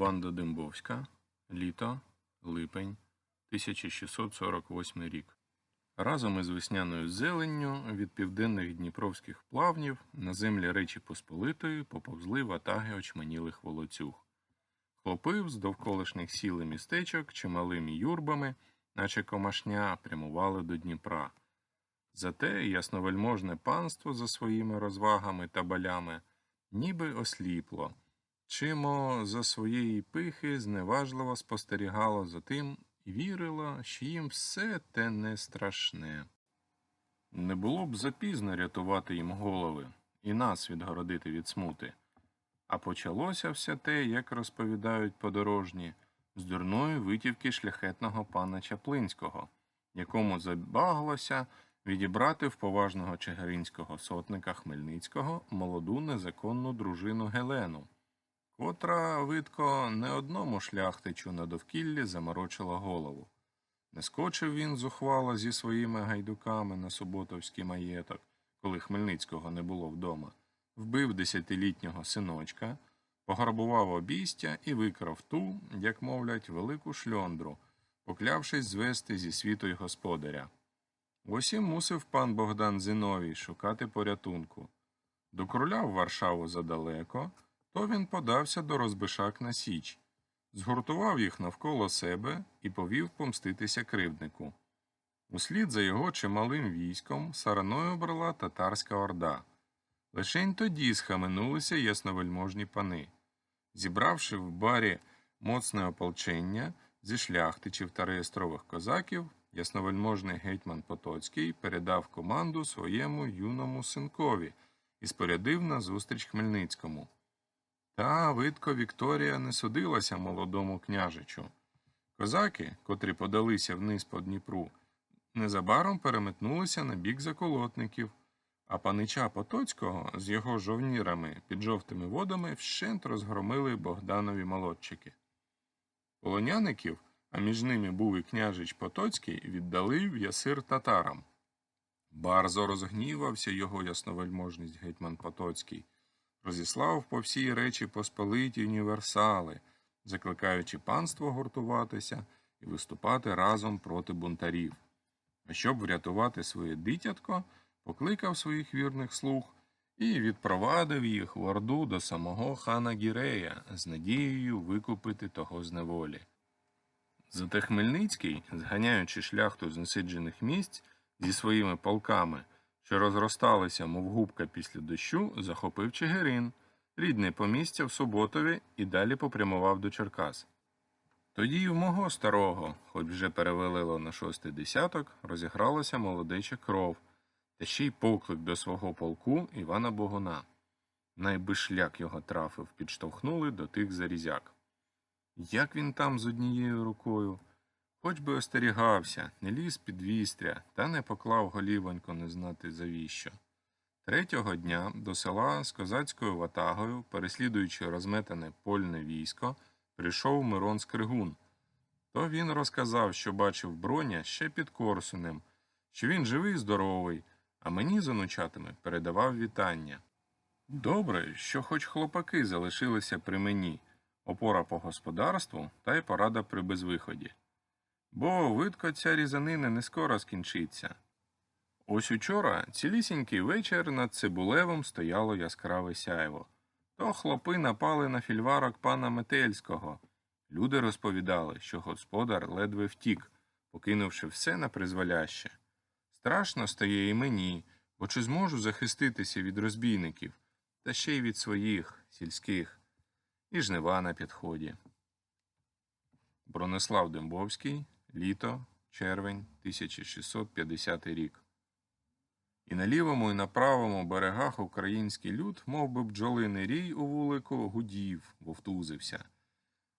Банда Дембовська. Літо. Липень. 1648 рік. Разом із весняною зеленню від південних дніпровських плавнів на землі Речі Посполитої поповзли ватаги очманілих волоцюг. Хлопи з довколишніх сіл і містечок чималими юрбами, наче комашня, прямували до Дніпра. Зате ясновельможне панство за своїми розвагами та балями ніби осліпло, чимо за своєї пихи зневажливо спостерігало за тим і вірило, що їм все те не страшне. Не було б запізно рятувати їм голови і нас відгородити від смути. А почалося все те, як розповідають подорожні, з дурної витівки шляхетного пана Чаплинського, якому забаглося відібрати в поважного чигиринського сотника Хмельницького молоду незаконну дружину Гелену, котра, видко, не одному шляхтичу на довкіллі заморочила голову. Не скочив він зухвало зі своїми гайдуками на суботовський маєток, коли Хмельницького не було вдома, вбив десятилітнього синочка, пограбував обійстя і викрав ту, як мовлять, велику шльондру, поклявшись звести зі світу й господаря. І мусив пан Богдан Зиновій шукати порятунку. До короля в Варшаву задалеко, то він подався до розбишак на Січ, згуртував їх навколо себе і повів помститися кривднику. Услід за його чималим військом сараною брала татарська орда. Лишень тоді схаменулися ясновельможні пани. Зібравши в барі моцне ополчення зі шляхтичів та реєстрових козаків, ясновельможний гетьман Потоцький передав команду своєму юному синкові і спорядив на зустріч Хмельницькому. Та видко Вікторія не судилася молодому княжичу. Козаки, котрі подалися вниз по Дніпру, незабаром переметнулися на бік заколотників, а панича Потоцького з його жовнірами під жовтими водами вщент розгромили Богданові молодчики. Полоняників, а між ними був і княжич Потоцький, віддали в ясир татарам. Барзо розгнівався його ясновельможність гетьман Потоцький, розіслав по всій речі посполиті універсали, закликаючи панство гуртуватися і виступати разом проти бунтарів. А щоб врятувати своє дитятко, покликав своїх вірних слуг і відпровадив їх в Орду до самого хана Гірея з надією викупити того з неволі. Зате Хмельницький, зганяючи шляхту з насиджених місць зі своїми полками, що розросталися, мов губка після дощу, захопив Чигирин, рідне помістя в Суботові і далі попрямував до Черкас. Тоді й в мого старого, хоч вже перевелило на шостий десяток, розігралася молодеча кров, та ще й поклик до свого полку Івана Богуна. Найби шлях його трафив, підштовхнули до тих зарізяк. Як він там з однією рукою, хоч би остерігався, не ліз під вістря та не поклав голівонько не знати завіщо. Третього дня до села з козацькою ватагою, переслідуючи розметане польне військо, прийшов Мирон Скригун. То він розказав, що бачив броня ще під Корсунем, що він живий і здоровий, а мені з онучатами передавав вітання. Добре, що хоч хлопаки залишилися при мені, опора по господарству та й порада при безвиході. Бо видко ця різанина не скоро скінчиться. Ось учора цілісінький вечір над Цибулевом стояло яскраве сяйво. То хлопи напали на фільварок пана Метельського. Люди розповідали, що господар ледве втік, покинувши все на призволяще. Страшно стає і мені, бо чи зможу захиститися від розбійників, та ще й від своїх, сільських, і жнива на підході. Бронислав Дембовський, літо, червень, 1650 рік. І на лівому і на правому берегах український люд, мов би бджолиний рій у вулику, гудів, вовтузився.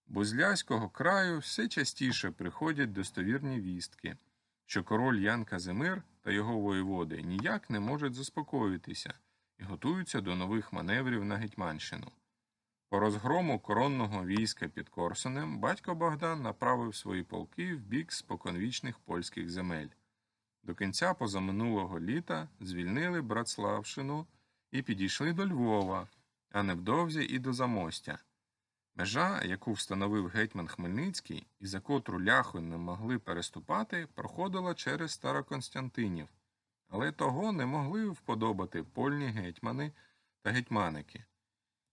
Бо з Ляського краю все частіше приходять достовірні вістки, що король Ян Казимир та його воєводи ніяк не можуть заспокоїтися і готуються до нових маневрів на Гетьманщину. По розгрому коронного війська під Корсунем батько Богдан направив свої полки в бік споконвічних польських земель. До кінця позаминулого літа звільнили Братславщину і підійшли до Львова, а невдовзі і до Замостя. Межа, яку встановив гетьман Хмельницький і за котру ляхи не могли переступати, проходила через Староконстянтинів, але того не могли вподобати польні гетьмани та гетьманики.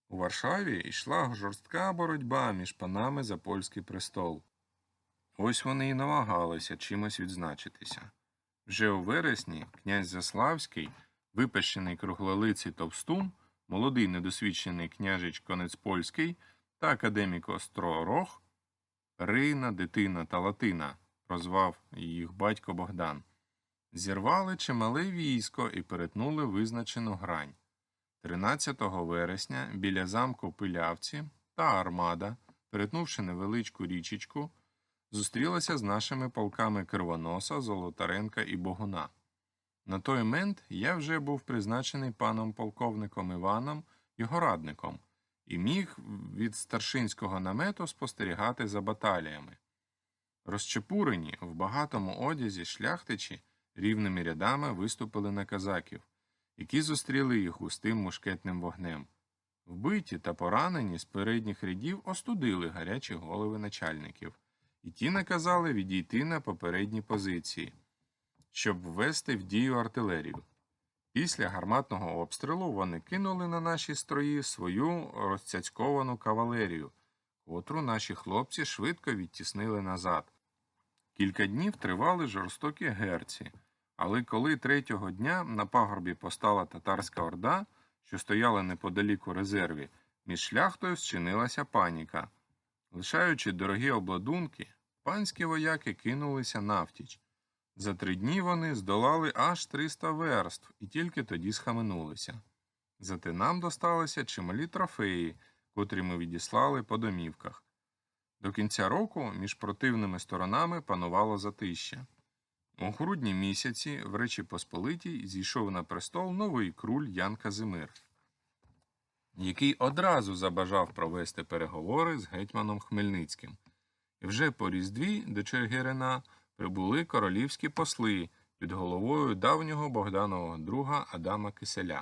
У Варшаві йшла жорстка боротьба між панами за польський престол. Ось вони і намагалися чимось відзначитися. Вже у вересні князь Заславський, випещений круглолиций товстун, молодий недосвідчений княжич Конець Польський та академік Остророг, Рина, дитина та Латина, прозвав їх батько Богдан, зірвали чимале військо і перетнули визначену грань. 13 вересня біля замку Пилявці та Армада, перетнувши невеличку річечку, зустрілася з нашими полками Кривоноса, Золотаренка і Богуна. На той момент я вже був призначений паном полковником Іваном його радником і міг від старшинського намету спостерігати за баталіями. Розчепурені в багатому одязі шляхтичі рівними рядами виступили на казаків, які зустріли їх густим мушкетним вогнем. Вбиті та поранені з передніх рядів остудили гарячі голови начальників, і ті наказали відійти на попередні позиції, щоб ввести в дію артилерію. Після гарматного обстрілу вони кинули на наші строї свою розцяцьковану кавалерію, котру наші хлопці швидко відтіснили назад. Кілька днів тривали жорстокі герці, але коли третього дня на пагорбі постала татарська орда, що стояла неподалік у резерві, між шляхтою зчинилася паніка. Лишаючи дорогі обладунки, панські вояки кинулися навтіч. За три дні вони здолали аж 300 верств і тільки тоді схаменулися. Зате нам досталися чималі трофеї, котрі ми відіслали по домівках. До кінця року між противними сторонами панувало затища. У грудні місяці в Речі Посполитій зійшов на престол новий круль Ян Казимир, який одразу забажав провести переговори з гетьманом Хмельницьким. І вже по Різдві до Чергирина прибули королівські посли під головою давнього Богданового друга Адама Киселя.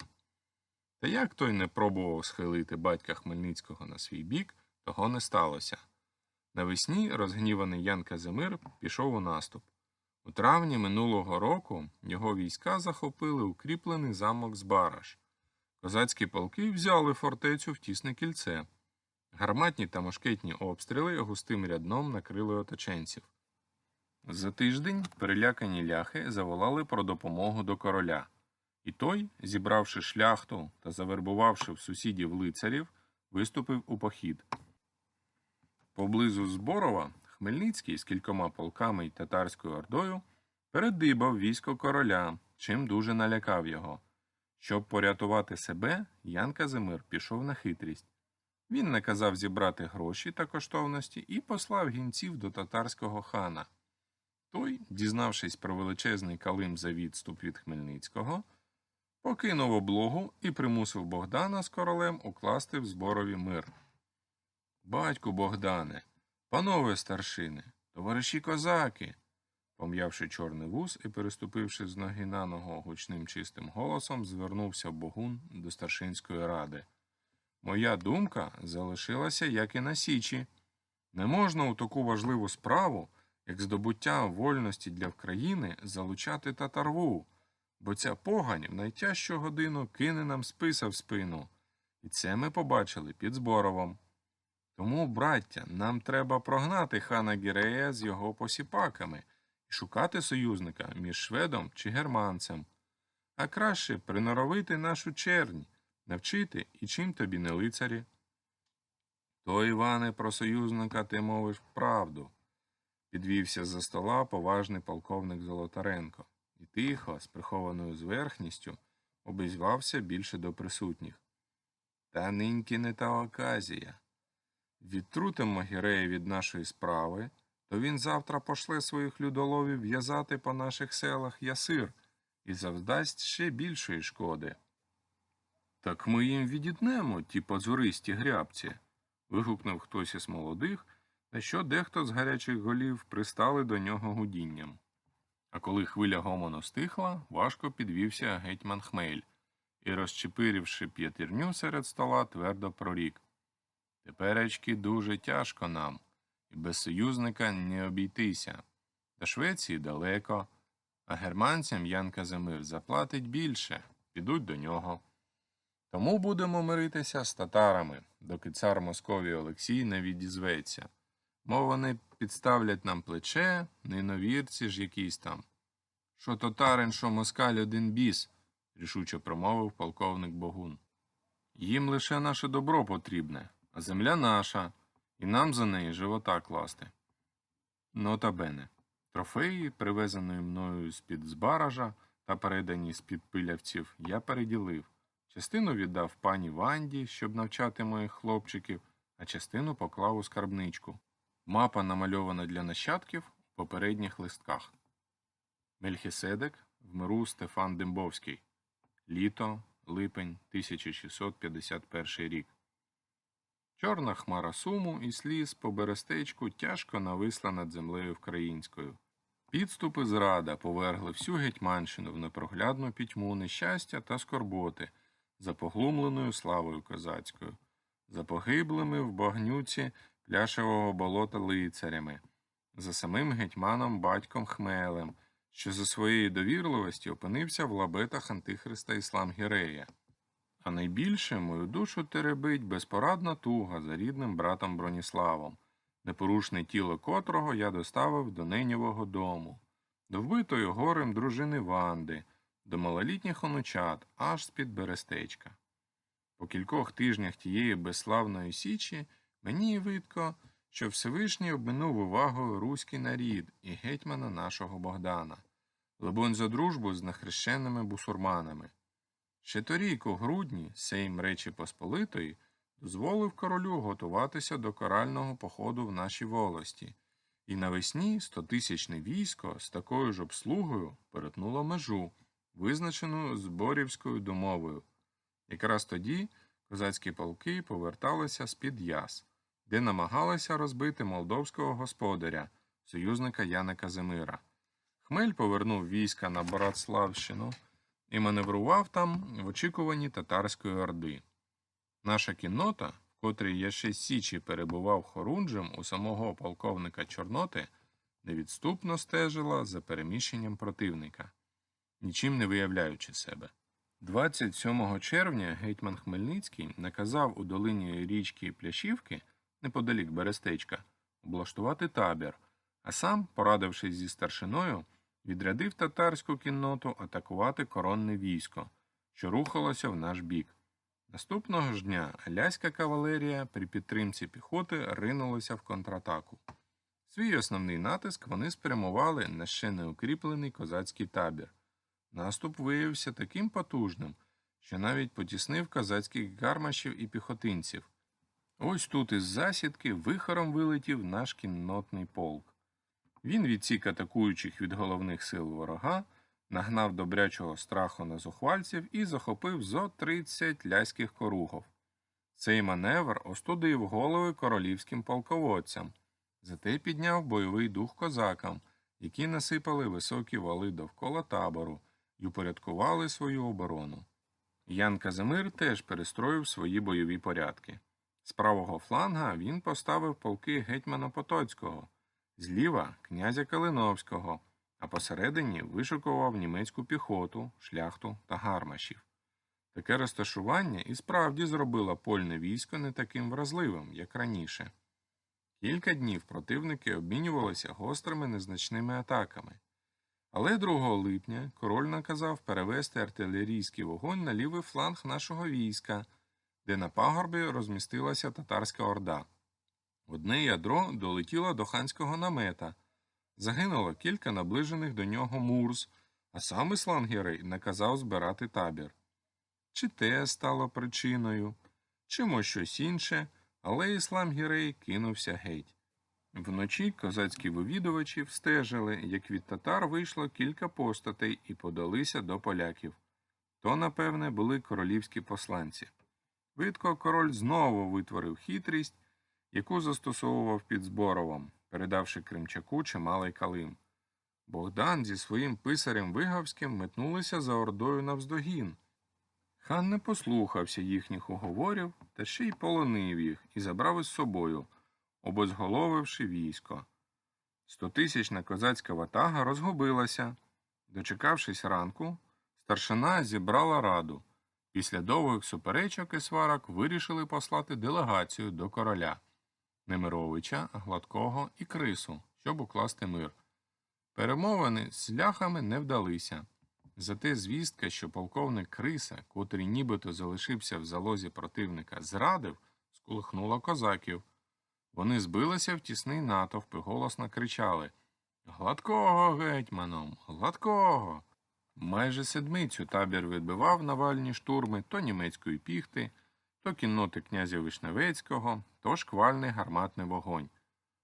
Та як той не пробував схилити батька Хмельницького на свій бік, того не сталося. Навесні розгніваний Ян Казимир пішов у наступ. У травні минулого року його війська захопили укріплений замок Збараш. Козацькі полки взяли фортецю в тісне кільце. Гарматні та мушкетні обстріли густим рядном накрили оточенців. За тиждень перелякані ляхи заволали про допомогу до короля, і той, зібравши шляхту та завербувавши в сусідів лицарів, виступив у похід. Поблизу Зборова Хмельницький з кількома полками й татарською ордою передибав військо короля, чим дуже налякав його. Щоб порятувати себе, Ян Казимир пішов на хитрість. Він наказав зібрати гроші та коштовності і послав гінців до татарського хана. Той, дізнавшись про величезний калим за відступ від Хмельницького, покинув облогу і примусив Богдана з королем укласти в зборові мир. Батьку Богдане, панове старшини, товариші козаки, пом'явши чорний вус і переступивши з ноги на ногу гучним чистим голосом, звернувся Богун до старшинської ради. Моя думка залишилася, як і на Січі. Не можна у таку важливу справу, як здобуття вольності для країни, залучати татарву, бо ця погань в найтяжчу годину кине нам списа в спину, і це ми побачили під Зборовом. Тому, браття, нам треба прогнати хана Гірея з його посіпаками і шукати союзника між шведом чи германцем, а краще приноровити нашу чернь, навчити і чим тобі не лицарі. То, Іване, про союзника ти мовиш правду, підвівся за стола поважний полковник Золотаренко і тихо, з прихованою зверхністю, обізвався більше до присутніх. Та ниньки не та оказія. Відтрутимо Гірея від нашої справи, то він завтра пошле своїх людоловів в'язати по наших селах ясир і завдасть ще більшої шкоди. Так ми їм відітнемо ті позористі грябці. вигукнув хтось із молодих, на що дехто з гарячих голів пристали до нього гудінням. А коли хвиля гомону стихла, важко підвівся гетьман Хмель і, розчепирівши п'ятирню серед стола, твердо прорік. Теперечки дуже тяжко нам, і без союзника не обійтися. До Швеції далеко, а германцям Ян Казимир заплатить більше, підуть до нього. Тому будемо миритися з татарами, доки цар Московії Олексій не відізветься. Мов вони підставлять нам плече, не новірці ж якісь там. Що татарин, що москаль один біс, рішуче промовив полковник Богун. Їм лише наше добро потрібне, а земля наша, і нам за неї живота класти. Нота бене. Трофеї, привезаної мною з-під збаража та передані з-під пилявців, я переділив. Частину віддав пані Ванді, щоб навчати моїх хлопчиків, а частину поклав у скарбничку. Мапа намальована для нащадків у попередніх листках. Мельхіседек в миру Стефан Дембовський. Літо, липень 1651 рік. Чорна хмара суму і сліз по берестечку тяжко нависла над землею вкраїнською. Підступи зрада повергли всю Гетьманщину в непроглядну пітьму нещастя та скорботи за поглумленою славою козацькою, за погиблими в багнюці пляшевого болота лицарями, за самим гетьманом батьком Хмелем, що за своєї довірливості опинився в лабетах Антихриста Іслам Гірея. А найбільше мою душу теребить безпорадна туга за рідним братом Броніславом, непорушне тіло котрого я доставив до нинівого дому, до вбитої горем дружини Ванди, до малолітніх онучат аж з-під берестечка. По кількох тижнях тієї безславної січі мені видко, що Всевишній обминув увагою руський нарід і гетьмана нашого Богдана, либонь за дружбу з нахрещеними бусурманами. Ще торік у грудні Сейм Речі Посполитої дозволив королю готуватися до корального походу в нашій волості, і навесні стотисячне військо з такою ж обслугою перетнуло межу, визначену зборівською домовою. Якраз тоді козацькі полки поверталися з-під яс, де намагалися розбити молдовського господаря, союзника Яна Казимира. Хмель повернув війська на Братславщину і маневрував там в очікуванні татарської орди. Наша кіннота, в котрій я ще січі перебував хорунжем у самого полковника Чорноти, невідступно стежила за переміщенням противника, нічим не виявляючи себе. 27 червня гетьман Хмельницький наказав у долині річки Пляшівки, неподалік Берестечка, облаштувати табір, а сам, порадившись зі старшиною, відрядив татарську кінноту атакувати коронне військо, що рухалося в наш бік. Наступного ж дня аляська кавалерія при підтримці піхоти ринулася в контратаку. Свій основний натиск вони спрямували на ще не укріплений козацький табір. Наступ виявився таким потужним, що навіть потіснив козацьких гармашів і піхотинців. Ось тут із засідки вихором вилетів наш кіннотний полк. Він відсік атакуючих від головних сил ворога, нагнав добрячого страху на зухвальців і захопив зо 30 ляських коругов. Цей маневр остудив голови королівським полководцям, зате підняв бойовий дух козакам, які насипали високі вали довкола табору і упорядкували свою оборону. Ян Казимир теж перестроїв свої бойові порядки. З правого фланга він поставив полки гетьмана Потоцького, зліва князя Калиновського, а посередині вишикував німецьку піхоту, шляхту та гармашів. Таке розташування і справді зробило польне військо не таким вразливим, як раніше. Кілька днів противники обмінювалися гострими незначними атаками. Але 2 липня король наказав перевести артилерійський вогонь на лівий фланг нашого війська, де на пагорбі розмістилася татарська орда. Одне ядро долетіло до ханського намета. Загинуло кілька наближених до нього мурз, а сам Іслам Гірей наказав збирати табір. Чи те стало причиною, чи мо щось інше, але Іслам Гірей кинувся геть. Вночі козацькі вивідувачі встежили, як від татар вийшло кілька постатей і подалися до поляків. То, напевне, були королівські посланці. Видко король знову витворив хитрість, яку застосовував під Зборовом, передавши Кримчаку чималий калим. Богдан зі своїм писарем Вигавським метнулися за ордою навздогін. Хан не послухався їхніх уговорів та ще й полонив їх і забрав із собою, обезголовивши військо. Стотисячна козацька ватага розгубилася. Дочекавшись ранку, старшина зібрала раду. Після довгих суперечок і сварок вирішили послати делегацію до короля Немировича, Гладкого і Крису, щоб укласти мир. Перемовини з ляхами не вдалися. Зате звістка, що полковник Криса, котрий нібито залишився в залозі противника, зрадив, сколихнула козаків. Вони збилися в тісний натовп і голосно кричали Гладкого гетьманом, гладкого. Майже седмицю табір відбивав навальні штурми то німецької піхти, то кінноти князя Вишневецького, то шквальний гарматний вогонь.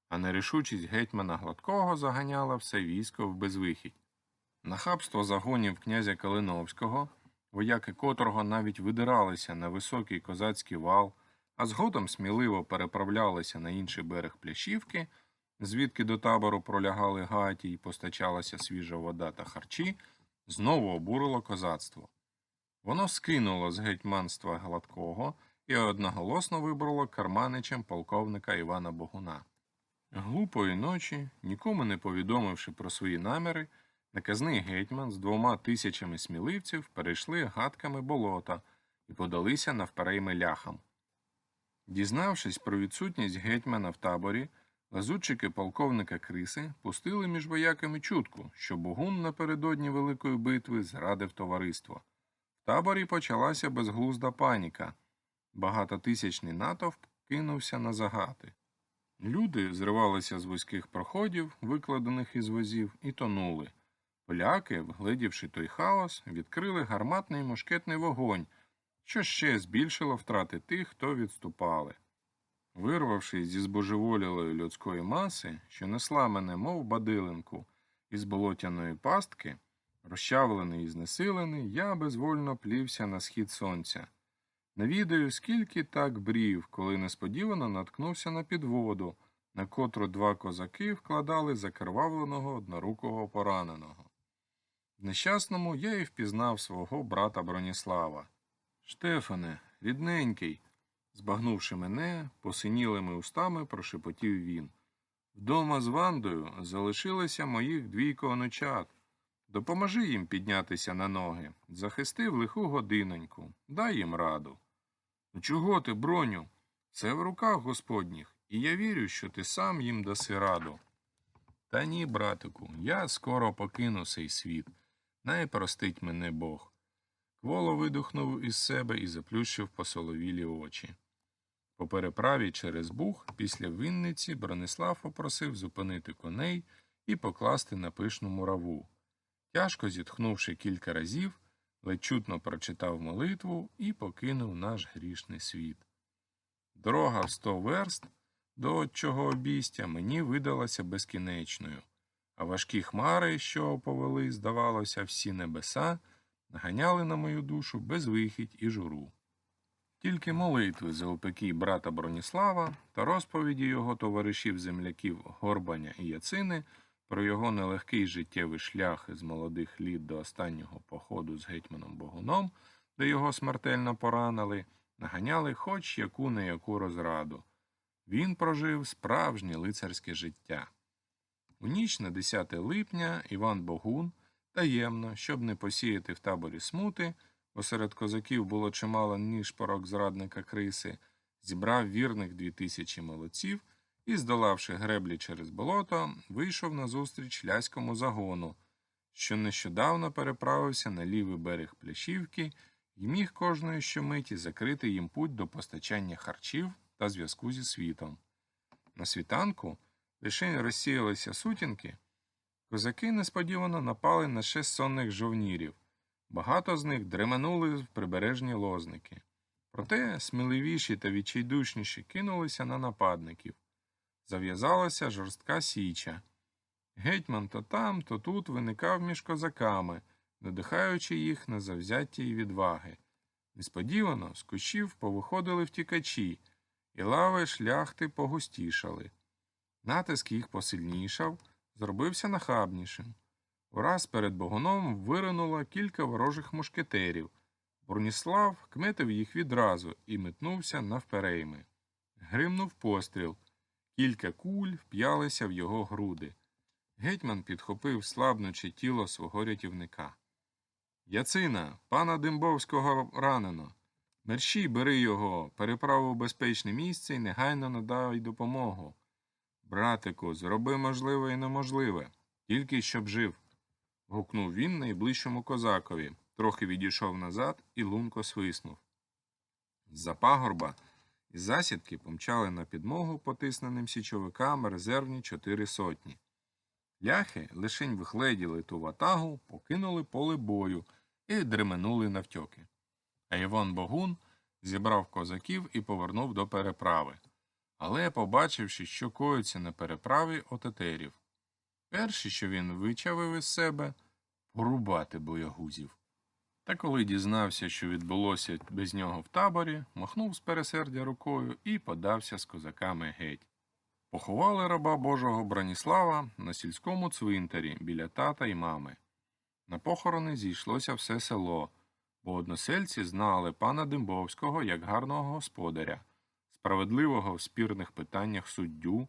А нерішучість гетьмана Гладкого заганяла все військо в безвихідь. Нахабство загонів князя Калиновського, вояки котрого навіть видиралися на високий козацький вал, а згодом сміливо переправлялися на інший берег Пляшівки, звідки до табору пролягали гаті і постачалася свіжа вода та харчі, знову обурило козацтво. Воно скинуло з гетьманства Гладкого і одноголосно вибрало карманичем полковника Івана Богуна. Глупої ночі, нікому не повідомивши про свої наміри, наказний гетьман з двома тисячами сміливців перейшли гадками болота і подалися навперейми ляхам. Дізнавшись про відсутність гетьмана в таборі, лазутчики полковника Криси пустили між вояками чутку, що Богун напередодні Великої битви зрадив товариство. В таборі почалася безглузда паніка. Багатотисячний натовп кинувся на загати. Люди зривалися з вузьких проходів, викладених із возів, і тонули. Поляки, вгледівши той хаос, відкрили гарматний мушкетний вогонь, що ще збільшило втрати тих, хто відступали. Вирвавшись зі збожеволілої людської маси, що несла мене, мов бадилинку, із болотяної пастки, розчавлений і знесилений, я безвольно плівся на схід сонця. Не відаю, скільки так брів, коли несподівано наткнувся на підводу, на котру два козаки вкладали закривавленого однорукого пораненого. В нещасному я і впізнав свого брата Броніслава. Штефане, рідненький, збагнувши мене, посинілими устами прошепотів він. Вдома з Вандою залишилися моїх двійко онучат. Допоможи їм піднятися на ноги, захисти в лиху годиноньку, дай їм раду. Чого ти, броню? Це в руках господніх, і я вірю, що ти сам їм даси раду. Та ні, братику, я скоро покину цей світ. Най простить мене Бог. Кволо видухнув із себе і заплющив посоловілі очі. По переправі через Буг після Вінниці Бронислав попросив зупинити коней і покласти на пишну мураву. Тяжко зітхнувши кілька разів, ледь чутно прочитав молитву і покинув наш грішний світ. Дорога в сто верст до отчого обістя мені видалася безкінечною, а важкі хмари, що повели, здавалося, всі небеса, наганяли на мою душу безвихідь і журу. Тільки молитви за упекій брата Броніслава та розповіді його товаришів земляків Горбаня і Яцини про його нелегкий життєвий шлях із молодих літ до останнього походу з гетьманом Богуном, де його смертельно поранили, наганяли хоч яку не яку розраду. Він прожив справжнє лицарське життя. У ніч на 10 липня Іван Богун таємно, щоб не посіяти в таборі смути, бо серед козаків було чимало нишпорок зрадника Криси, зібрав вірних дві тисячі молодців і, здолавши греблі через болото, вийшов назустріч ляському загону, що нещодавно переправився на лівий берег Пляшівки і міг кожної щомиті закрити їм путь до постачання харчів та зв'язку зі світом. На світанку лише розсіялися сутінки, козаки несподівано напали на шесть сонних жовнірів. Багато з них дременули в прибережні лозники. Проте сміливіші та відчайдушніші кинулися на нападників. Зав'язалася жорстка січа. Гетьман то там, то тут виникав між козаками, надихаючи їх на завзяття і відваги. Несподівано з кущів повиходили втікачі, і лави шляхти погустішали. Натиск їх посильнішав, зробився нахабнішим. Ураз перед богуном виринуло кілька ворожих мушкетерів. Бурніслав кметив їх відразу і метнувся навперейми. Гримнув постріл. Кілька куль вп'ялися в його груди. Гетьман підхопив слабнуче тіло свого рятівника. Яцина, пана Димбовського ранено. Мерщій бери його, переправ у безпечне місце і негайно надай допомогу. Братику, зроби можливе і неможливе, тільки щоб жив. гукнув він найближчому козакові, трохи відійшов назад і лунко свиснув. З-за пагорба із засідки помчали на підмогу потисненим січовикам резервні чотири сотні. Ляхи лишень вихледіли ту ватагу, покинули поле бою і дременули навтьоки. А Іван Богун зібрав козаків і повернув до переправи. Але, побачивши, що коїться на переправі, отетерів. Перше, що він вичавив із себе порубати боягузів. Та коли дізнався, що відбулося без нього в таборі, махнув з пересердя рукою і подався з козаками геть. Поховали раба Божого Браніслава на сільському цвинтарі біля тата й мами. На похорони зійшлося все село, бо односельці знали пана Дембовського як гарного господаря, справедливого в спірних питаннях суддю,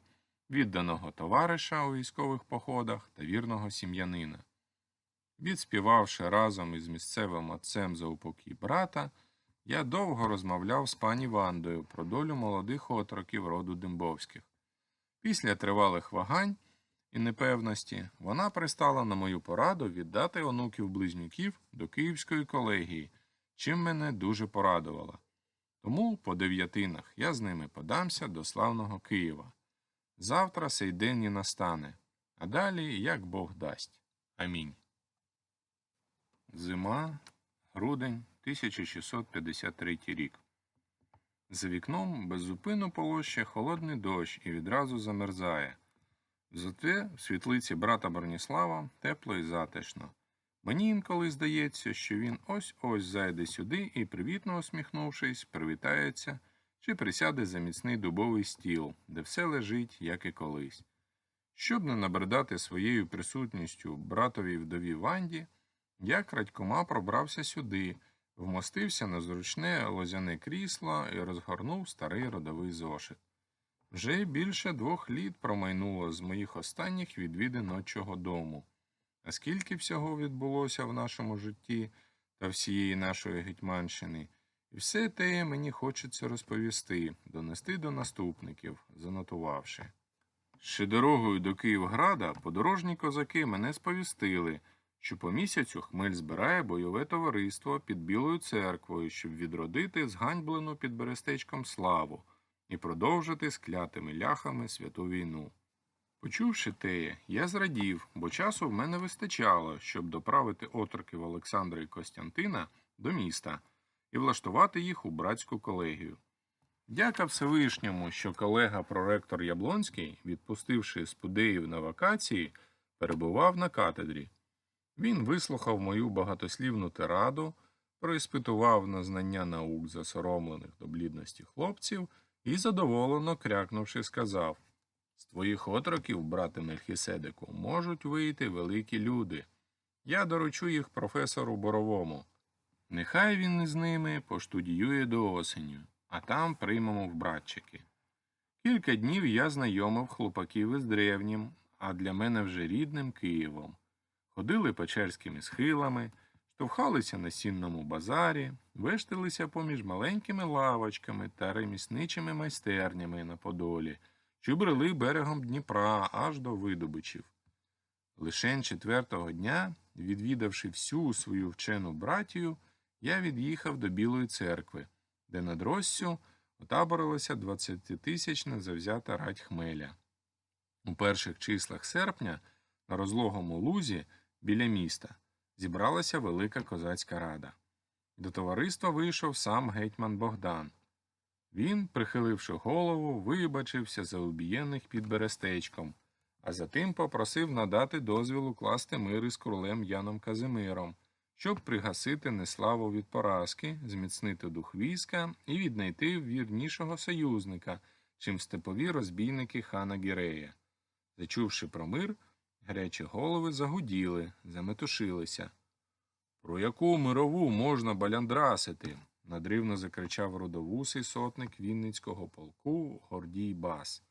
відданого товариша у військових походах та вірного сім'янина. Відспівавши разом із місцевим отцем за упокій брата, я довго розмовляв з пані Вандою про долю молодих отроків роду Дембовських. Після тривалих вагань і непевності вона пристала на мою пораду віддати онуків близнюків до Київської колегії, чим мене дуже порадувала. Тому по дев'ятинах я з ними подамся до славного Києва. Завтра сей день і настане, а далі як Бог дасть. Амінь. Зима, грудень 1653 рік. За вікном беззупинно полоще холодний дощ і відразу замерзає. Зате в світлиці брата Броніслава тепло і затишно. Мені інколи здається, що він ось ось зайде сюди і, привітно усміхнувшись, привітається чи присяде за міцний дубовий стіл, де все лежить, як і колись. Щоб не набридати своєю присутністю братовій вдові Ванді, я крадькома пробрався сюди, вмостився на зручне лозяне крісло і розгорнув старий родовий зошит. Вже більше двох літ промайнуло з моїх останніх відвідин отчого дому. А скільки всього відбулося в нашому житті та всієї нашої Гетьманщини, і все те мені хочеться розповісти, донести до наступників, занотувавши. Ще дорогою до Київграда подорожні козаки мене сповістили, що по місяцю хмель збирає бойове товариство під Білою церквою, щоб відродити зганьблену під Берестечком славу і продовжити з клятими ляхами святу війну. Почувши те, я зрадів, бо часу в мене вистачало, щоб доправити отроків Олександра і Костянтина до міста і влаштувати їх у братську колегію. Дяка Всевишньому, що колега проректор Яблонський, відпустивши спудеїв на вакації, перебував на катедрі. Він вислухав мою багатослівну тираду, проіспитував на знання наук засоромлених до блідності хлопців і, задоволено крякнувши, сказав З твоїх отроків, брате Мельхіседику, можуть вийти великі люди. Я доручу їх професору Боровому. Нехай він із ними поштудіює до осені, а там приймемо в братчики. Кілька днів я знайомив хлопаків із древнім, а для мене вже рідним Києвом. Ходили печерськими схилами, штовхалися на сінному базарі, вештилися поміж маленькими лавочками та ремісничими майстернями на Подолі, що брели берегом Дніпра аж до видобичів. Лишень четвертого дня, відвідавши всю свою вчену братію, я від'їхав до Білої церкви, де над Россю отаборилася двадцятитисячна завзята рать хмеля. У перших числах серпня на розлогому лузі біля міста зібралася велика козацька рада. До товариства вийшов сам гетьман Богдан. Він, прихиливши голову, вибачився за убієнних під берестечком, а затим попросив надати дозвіл укласти мир із королем Яном Казимиром, щоб пригасити неславу від поразки, зміцнити дух війська і віднайти вірнішого союзника, чим степові розбійники хана Гірея. Зачувши про мир, гарячі голови загуділи, заметушилися. Про яку мирову можна баляндрасити? надривно закричав родовусий сотник Вінницького полку Гордій Бас.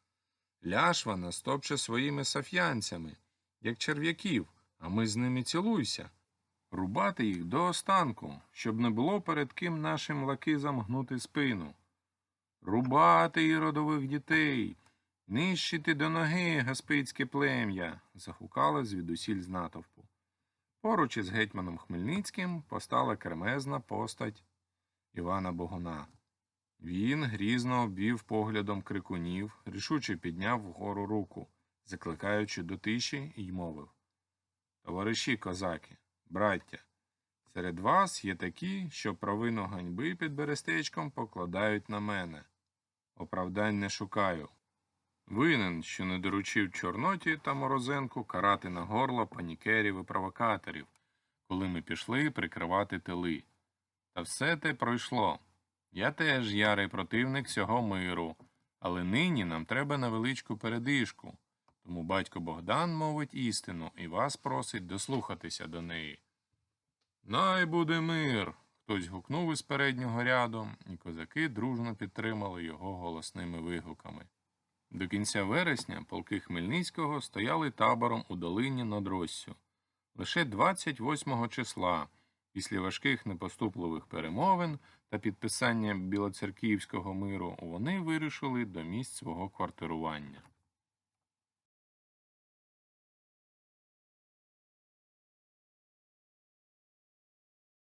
Ляшва нас топче своїми саф'янцями, як черв'яків, а ми з ними цілуйся. Рубати їх до останку, щоб не було перед ким нашим лакизам гнути спину. Рубати і родових дітей, нищити до ноги гаспицьке плем'я, загукали звідусіль з натовпу. Поруч із гетьманом Хмельницьким постала кремезна постать Івана Богуна. Він грізно обвів поглядом крикунів, рішуче підняв вгору руку, закликаючи до тиші, й мовив Товариші козаки, браття, серед вас є такі, що провину ганьби під берестечком покладають на мене. Оправдань не шукаю. Винен, що не доручив Чорноті та Морозенку карати на горло панікерів і провокаторів, коли ми пішли прикривати тили. Та все те пройшло. Я теж ярий противник цього миру, але нині нам треба невеличку передишку. Тому батько Богдан мовить істину і вас просить дослухатися до неї. Най буде мир. Хтось гукнув із переднього ряду, і козаки дружно підтримали його голосними вигуками. До кінця вересня полки Хмельницького стояли табором у долині над Россю. Лише 28 числа, після важких непоступливих перемовин та підписання білоцерківського миру, вони вирушили до місць свого квартирування.